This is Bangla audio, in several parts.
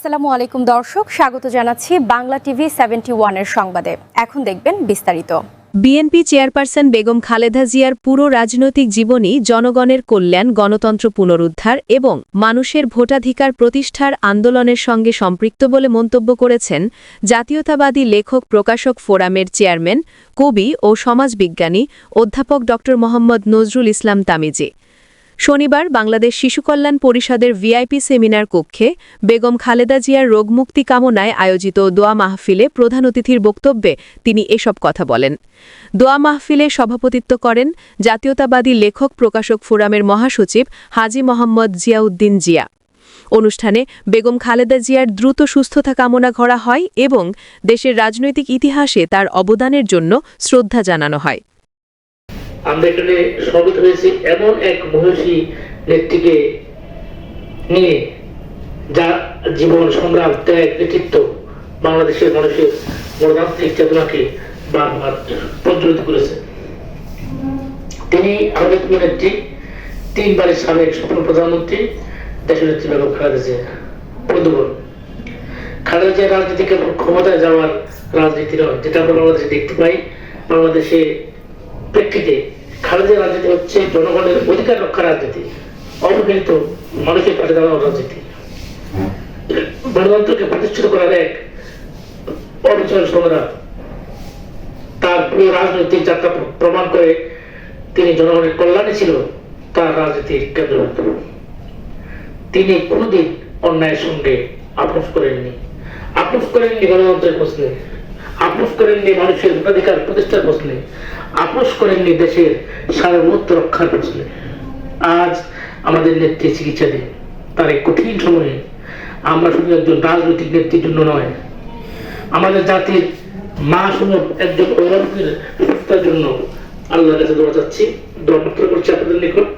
আসসালামু আলাইকুম দর্শক, স্বাগত জানাচ্ছি বাংলা টিভি সেভেন্টি ওয়ানের সংবাদে। এখন দেখবেন বিস্তারিত। বিএনপি চেয়ারপারসন বেগম খালেদা জিয়ার পুরো রাজনৈতিক জীবনই জনগণের কল্যাণ, গণতন্ত্র পুনরুদ্ধার এবং মানুষের ভোটাধিকার প্রতিষ্ঠার আন্দোলনের সঙ্গে সম্পৃক্ত বলে মন্তব্য করেছেন জাতীয়তাবাদী লেখক, প্রকাশক ফোরামের চেয়ারম্যান, কবি ও সমাজবিজ্ঞানী অধ্যাপক ড মোহাম্মদ নজরুল ইসলাম তামিজি। শনিবার বাংলাদেশ শিশু কল্যাণ পরিষদের ভিআইপি সেমিনার কক্ষে বেগম খালেদা জিয়ার রোগমুক্তি কামনায় আয়োজিত দোয়া মাহফিলে প্রধান অতিথির বক্তব্যে তিনি এসব কথা বলেন। দোয়া মাহফিলে সভাপতিত্ব করেন জাতীয়তাবাদী লেখক প্রকাশক ফোরামের মহাসচিব হাজি মোহাম্মদ জিয়াউদ্দিন জিয়া। অনুষ্ঠানে বেগম খালেদা জিয়ার দ্রুত সুস্থতা কামনা করা হয় এবং দেশের রাজনৈতিক ইতিহাসে তার অবদানের জন্য শ্রদ্ধা জানানো হয়। আমরা এখানে সমবেত হয়েছি এমন এক মহিষী নেত্রীকে নিয়ে যা জীবন সংগ্রাম ত্যাগ, নেতৃত্ব বাংলাদেশের মানুষের গণতান্ত্রিক চেতনাকে বারবার প্রজ্বলিত করেছে। তিনি প্রিয় নেত্রী তিনবারের সাবেক সফল প্রধানমন্ত্রী, দেশের নেত্রী বেগম খালেদা জিয়া বন্ধুগণ। খালেদা জিয়া রাজনীতি কেবল ক্ষমতায় যাওয়ার রাজনীতি নয়, যেটা আমরা বাংলাদেশে দেখতে পাই। বাংলাদেশে প্রেক্ষিতে খালেদা রাজনীতি হচ্ছে জনগণের অধিকার রক্ষা রাজনীতি, অবহেলিত মানুষের পাশে দাঁড়ানোর রাজনীতি। গণতন্ত্রকে প্রতিষ্ঠিত করার এক অবিচল সংগ্রাম। তার পুরো রাজনৈতিক যাত্রা প্রমাণ করে তিনি জনগণের কল্যাণে ছিল তার রাজনীতির কেন্দ্রবিন্দু। তিনি কোনোদিন অন্যায়ের সঙ্গে আপোষ করেননি। আপোষ করেননি গণতন্ত্রের প্রশ্নে। আপোষ করেননি মানুষের ভোটাধিকার প্রতিষ্ঠার প্রশ্নে, আপোষ করেননি দেশের সার্বভৌমত্ব রক্ষার প্রশ্নে। আজ আমাদের নেত্রী চিকিৎসা দিন। তার এই কঠিন সময়ে আমরা শুধু একজন রাজনৈতিক নেত্রীর জন্য নয়, আমাদের জাতির মা সুলভ একজন অভিভাবকের সুস্থতার জন্য আল্লাহর কাছে দোয়া চাচ্ছি। দোয়া প্রার্থনা করছি আপনাদের নিকট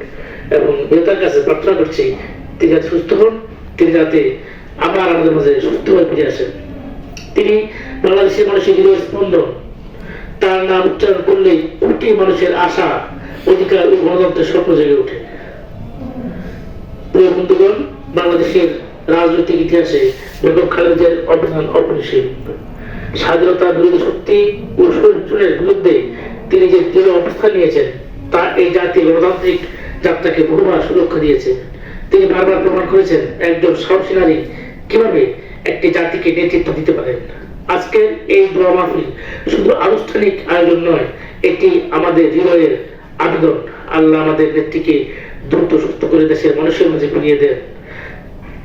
এবং নেতার কাছে প্রার্থনা করছি, তিনি যাতে সুস্থ হন, তিনি যাতে আবার আমাদের মাঝে সুস্থ হয়ে ফিরে আসেন। তিনি বাংলাদেশের মানুষের হৃদয় স্পন্দন তার নাম উচ্চারণ করলেই কোটি মানুষের আশা, অধিকার ও গণতন্ত্রের স্বপ্ন জেগে ওঠে। বন্ধুগণ, বাংলাদেশের রাজনৈতিক ইতিহাসে বেগম খালেদার অবদান অপরিসীম। স্বাধীনতা বিরোধী শক্তি ও শোষণের বিরুদ্ধে তিনি যে দৃঢ় অবস্থান নিয়েছেন, তা এই জাতির গণতান্ত্রিক যাত্রাকে বহুবার সুরক্ষা দিয়েছে। তিনি বারবার প্রমাণ করেছেন একজন সাহসী নারী কীভাবে একটি জাতিকে নেতৃত্ব দিতে পারেন। আজকের এই দোয়া মাহফিল শুধু আনুষ্ঠানিক আয়োজন নয়, এটি আমাদের হৃদয়ের আবেদন। আল্লাহ আমাদের নেত্রীকে দ্রুত সুস্থ করে দেশের মানুষের মাঝে ফিরিয়ে দেন।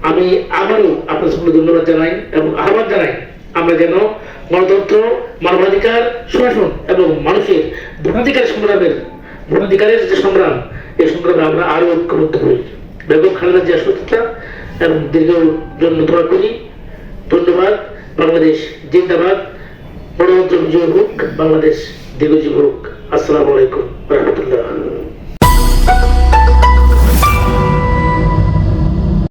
আমি আবারও আপনার সকলে ধন্যবাদ জানাই এবং আহ্বান জানাই, আমরা যেন গণতন্ত্র, মানবাধিকার শাসন এবং মানুষের ভোটাধিকার সংগ্রামের, ভোটাধিকারের যে সংগ্রাম এই সংগ্রামে আমরা আরও ঐক্যবদ্ধ হই। বেগম খালেদা জিয়া সুস্থতা এবং দীর্ঘ জন্য দোয়া করি ধন্যবাদ। বাংলাদেশ জিন্দাবাদ। গণতন্ত্র বিজয় হোক বাংলাদেশ দীর্ঘজীব হোক। আসসালামু আলাইকুম রহমতুল্লাহ।